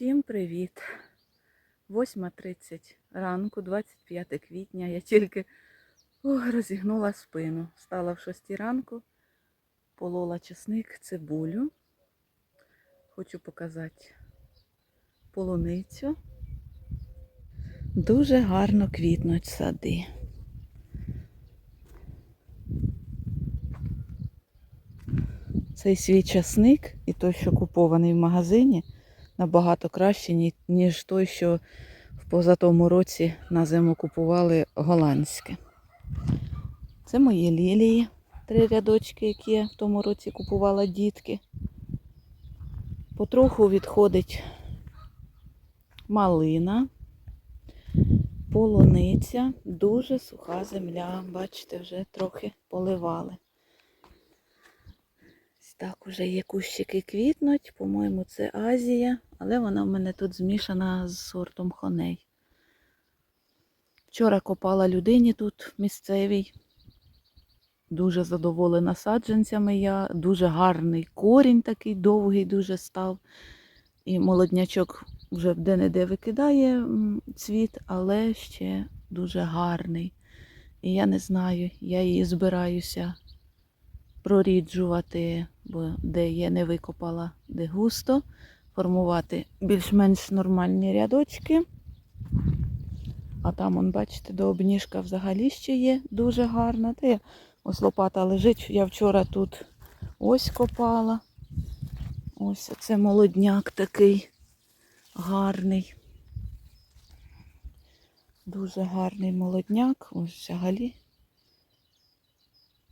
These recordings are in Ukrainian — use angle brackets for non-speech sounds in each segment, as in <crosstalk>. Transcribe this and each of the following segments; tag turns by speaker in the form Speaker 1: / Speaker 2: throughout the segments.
Speaker 1: Всім привіт! 8.30 ранку, 25 квітня. Я тільки ох, розігнула спину. Стала в 6 ранку, полола чесник, цибулю. Хочу показати полуницю. Дуже гарно квітнуть сади. Цей свій часник і той, що купований в магазині, набагато краще, ніж той, що в позатому році на зиму купували голландське. Це мої лілії, три рядочки, які я в тому році купувала дітки. Потроху відходить малина, полуниця, дуже суха земля. Бачите, вже трохи поливали. Так, уже є кущики квітнуть, по-моєму, це Азія, але вона в мене тут змішана з сортом хоней. Вчора копала людині тут місцевій. Дуже задоволена саджанцями я. Дуже гарний корінь такий довгий дуже став. І молоднячок вже де-не-де викидає цвіт, але ще дуже гарний. І я не знаю, я її збираюся проріджувати, бо де я не викопала, де густо, формувати більш-менш нормальні рядочки. А там, он, бачите, до обніжка взагалі ще є дуже гарна. Та я, ось лопата лежить. Я вчора тут ось копала. Ось це молодняк такий гарний. Дуже гарний молодняк. Ось взагалі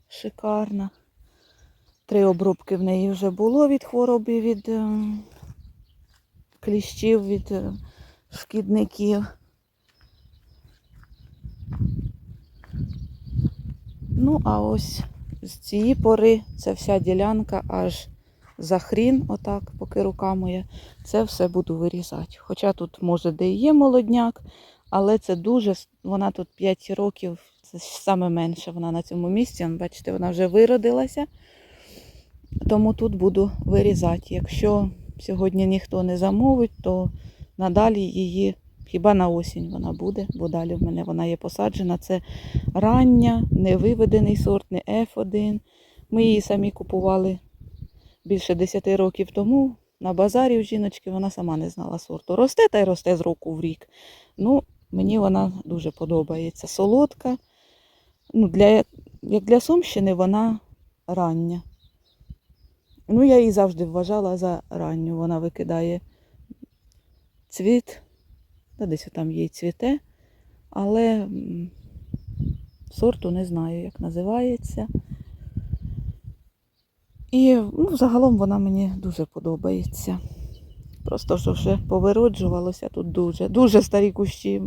Speaker 1: шикарна. Три обробки в неї вже було від хвороби, від е, кліщів, від е, шкідників. Ну, а ось з цієї пори ця вся ділянка аж за хрін, отак, поки рука моя, це все буду вирізати. Хоча тут, може, де і є молодняк, але це дуже, вона тут 5 років, це саме менше вона на цьому місці. Бачите, вона вже виродилася. Тому тут буду вирізати. Якщо сьогодні ніхто не замовить, то надалі її хіба на осінь вона буде, бо далі в мене вона є посаджена. Це рання, невиведений сорт, не F1. Ми її самі купували більше 10 років тому. На базарі у жіночки вона сама не знала сорту. Росте та й росте з року в рік. Ну, мені вона дуже подобається. Солодка. Ну, для, як для Сумщини вона рання. Ну, я її завжди вважала за ранню. Вона викидає цвіт, та десь там їй цвіте, але сорту не знаю, як називається. І ну, загалом вона мені дуже подобається. Просто що вже повироджувалося тут дуже. Дуже старі кущі.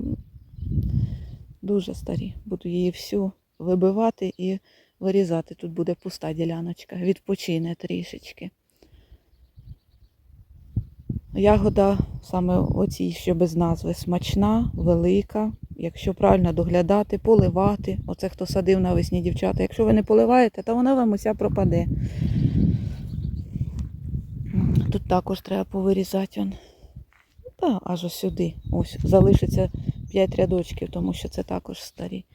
Speaker 1: Дуже старі. Буду її всю вибивати і вирізати. Тут буде пуста діляночка. Відпочине трішечки. Ягода саме оцій, що без назви, смачна, велика. Якщо правильно доглядати, поливати. Оце хто садив навесні дівчата. Якщо ви не поливаєте, то вона вам уся пропаде. Тут також треба повирізати. Та аж ось сюди. Ось залишиться 5 рядочків, тому що це також старі.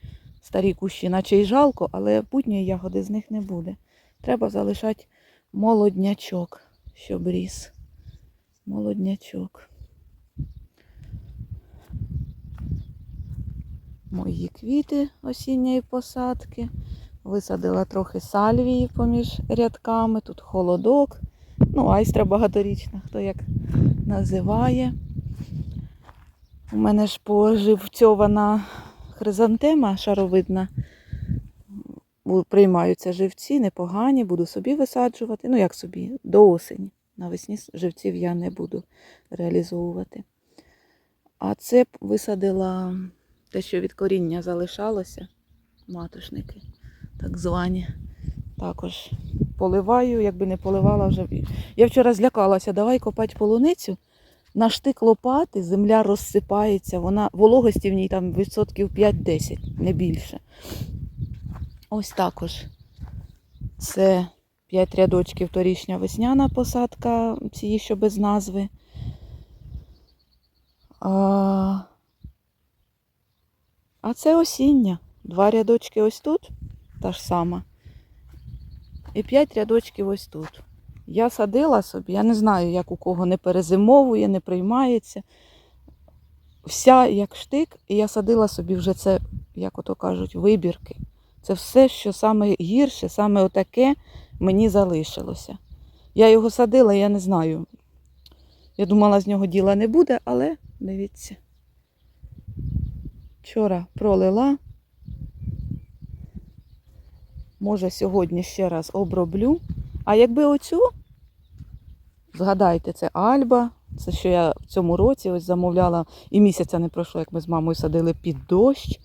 Speaker 1: Старі кущі, наче й жалко, але путньої ягоди з них не буде. Треба залишати молоднячок, щоб ріс. Молоднячок. Мої квіти осінньої посадки. Висадила трохи сальвії поміж рядками. Тут холодок. Ну, айстра багаторічна, хто як називає. У мене ж поживцьована хризантема шаровидна. Приймаються живці, непогані, буду собі висаджувати. Ну, як собі, до осені. Навесні живців я не буду реалізовувати. А це висадила те, що від коріння залишалося, матушники, так звані. Також поливаю, якби не поливала вже. Я вчора злякалася, давай копати полуницю. На штик лопати земля розсипається, вона вологості в ній там відсотків 5-10, не більше. Ось також. Це 5 рядочків торішня весняна посадка, цієї, що без назви. А, а це осіння. Два рядочки ось тут, та ж сама. І п'ять рядочків ось тут. Я садила собі, я не знаю, як у кого не перезимовує, не приймається. Вся як штик, і я садила собі вже це, як ото кажуть, вибірки. Це все, що саме гірше, саме отаке мені залишилося. Я його садила, я не знаю. Я думала, з нього діла не буде, але дивіться. Вчора пролила. Може, сьогодні ще раз оброблю. А якби оцю, згадайте, це Альба, це що я в цьому році ось замовляла, і місяця не пройшло, як ми з мамою садили під дощ.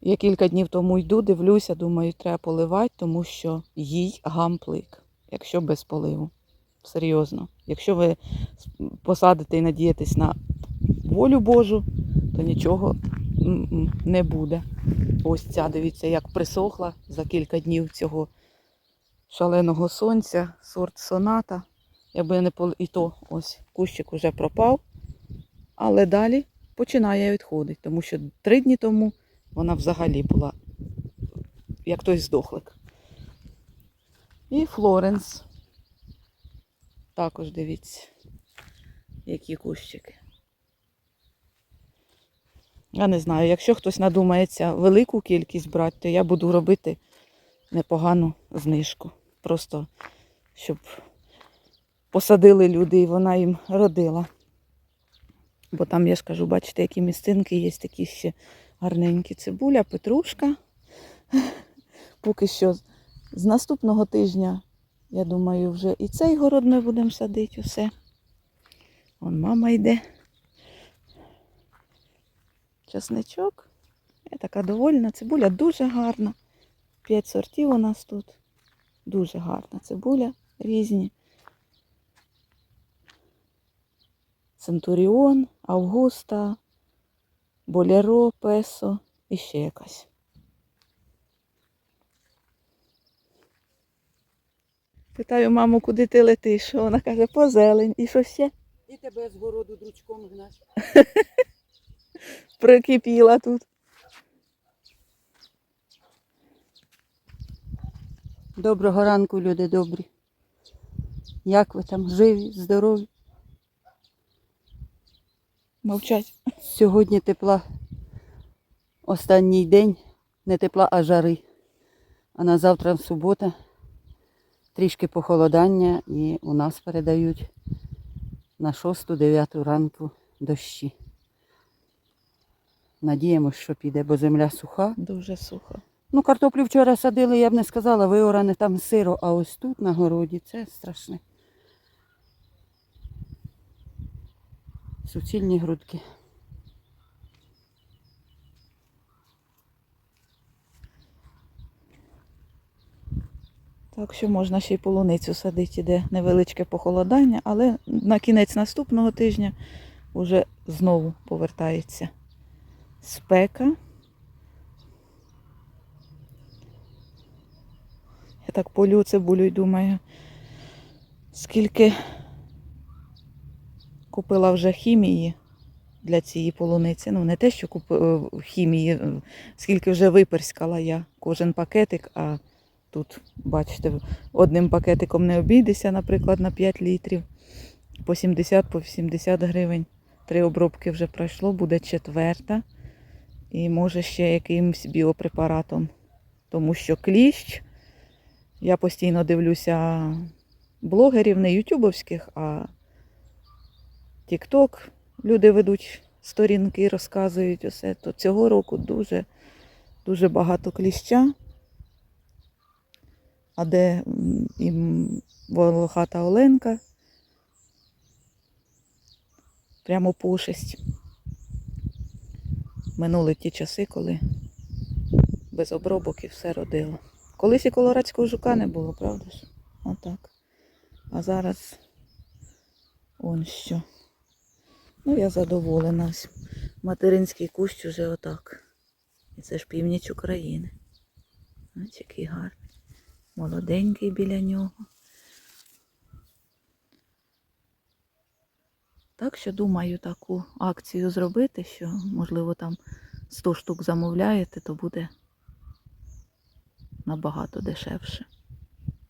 Speaker 1: Я кілька днів тому йду, дивлюся, думаю, треба поливати, тому що їй гамплик, якщо без поливу. Серйозно. Якщо ви посадите і надієтесь на волю Божу, то нічого не буде. Ось ця, дивіться, як присохла за кілька днів цього шаленого сонця, сорт соната. Якби я не пол... І то ось кущик уже пропав. Але далі починає відходити, тому що три дні тому вона взагалі була як той здохлик. І Флоренс. Також дивіться, які кущики. Я не знаю, якщо хтось надумається велику кількість брати, то я буду робити непогану знижку. Просто щоб посадили люди і вона їм родила. Бо там, я ж кажу, бачите, які місцинки є такі ще гарненькі. Цибуля, петрушка. Поки що з наступного тижня, я думаю, вже і цей город ми будемо садити усе. Вон мама йде. Часничок. Я така довольна. Цибуля дуже гарна. П'ять сортів у нас тут. Дуже гарна цибуля різні. Центуріон, Августа, Болеро, Песо і ще якась. Питаю маму, куди ти летиш? Вона каже, по зелень. І що ще?
Speaker 2: І тебе з городу дручком гнать. <laughs>
Speaker 1: Прикипіла тут.
Speaker 2: Доброго ранку, люди добрі. Як ви там живі, здорові?
Speaker 1: Мовчать.
Speaker 2: Сьогодні тепла останній день, не тепла, а жари. А на завтра субота трішки похолодання і у нас передають на 6-9 ранку дощі. Надіємося, що піде, бо земля суха.
Speaker 1: Дуже сухо.
Speaker 2: Ну, картоплю вчора садили, я б не сказала, виоране там сиро, а ось тут на городі це страшне. Суцільні грудки.
Speaker 1: Так що можна ще й полуницю садити, іде невеличке похолодання, але на кінець наступного тижня вже знову повертається спека. Я так полю цибулю і думаю, скільки купила вже хімії для цієї полуниці. Ну, не те, що купила хімії, е, скільки вже виперскала я кожен пакетик, а тут, бачите, одним пакетиком не обійдеся, наприклад, на 5 літрів. По 70, по 70 гривень. Три обробки вже пройшло, буде четверта. І може ще якимсь біопрепаратом. Тому що кліщ, я постійно дивлюся блогерів, не ютубовських, а Тік-Ток. Люди ведуть сторінки, розказують усе. То цього року дуже, дуже багато кліща. А де м, і волохата Оленка. Прямо пошесть. Минули ті часи, коли без обробок і все родило. Колись і колорадського жука не було, правда ж? Отак. А зараз он що. Ну, я задоволена. Материнський кущ уже отак. І це ж північ України. Ось який гарний. Молоденький біля нього. Так що думаю таку акцію зробити, що, можливо, там 100 штук замовляєте, то буде набагато дешевше.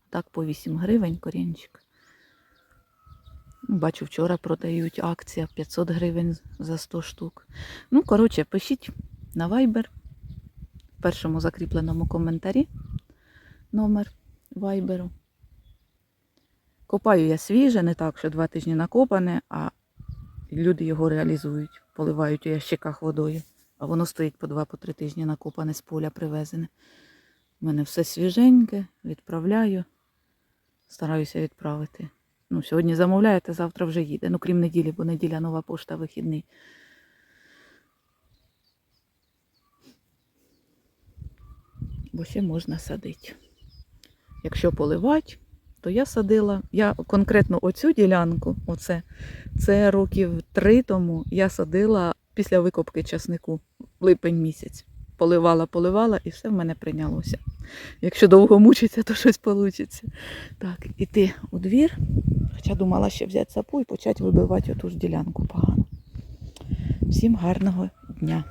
Speaker 1: Так, по 8 гривень корінчик. Бачу, вчора продають акція 500 гривень за 100 штук. Ну, коротше, пишіть на Viber в першому закріпленому коментарі номер Viber. Копаю я свіже, не так, що два тижні накопане, а люди його реалізують, поливають у ящиках водою. А воно стоїть по два-по три тижні накопане з поля привезене. У мене все свіженьке, відправляю. Стараюся відправити. Ну, сьогодні замовляєте, завтра вже їде. Ну, крім неділі, бо неділя нова пошта вихідний. Бо ще можна садити. Якщо поливати, то я садила. Я конкретно оцю ділянку, оце, це років три тому я садила після викопки часнику липень місяць. Поливала, поливала і все в мене прийнялося. Якщо довго мучиться, то щось вийде. Так, іти у двір. Хоча думала ще взяти сапу і почати вибивати оту ж ділянку погано. Всім гарного дня!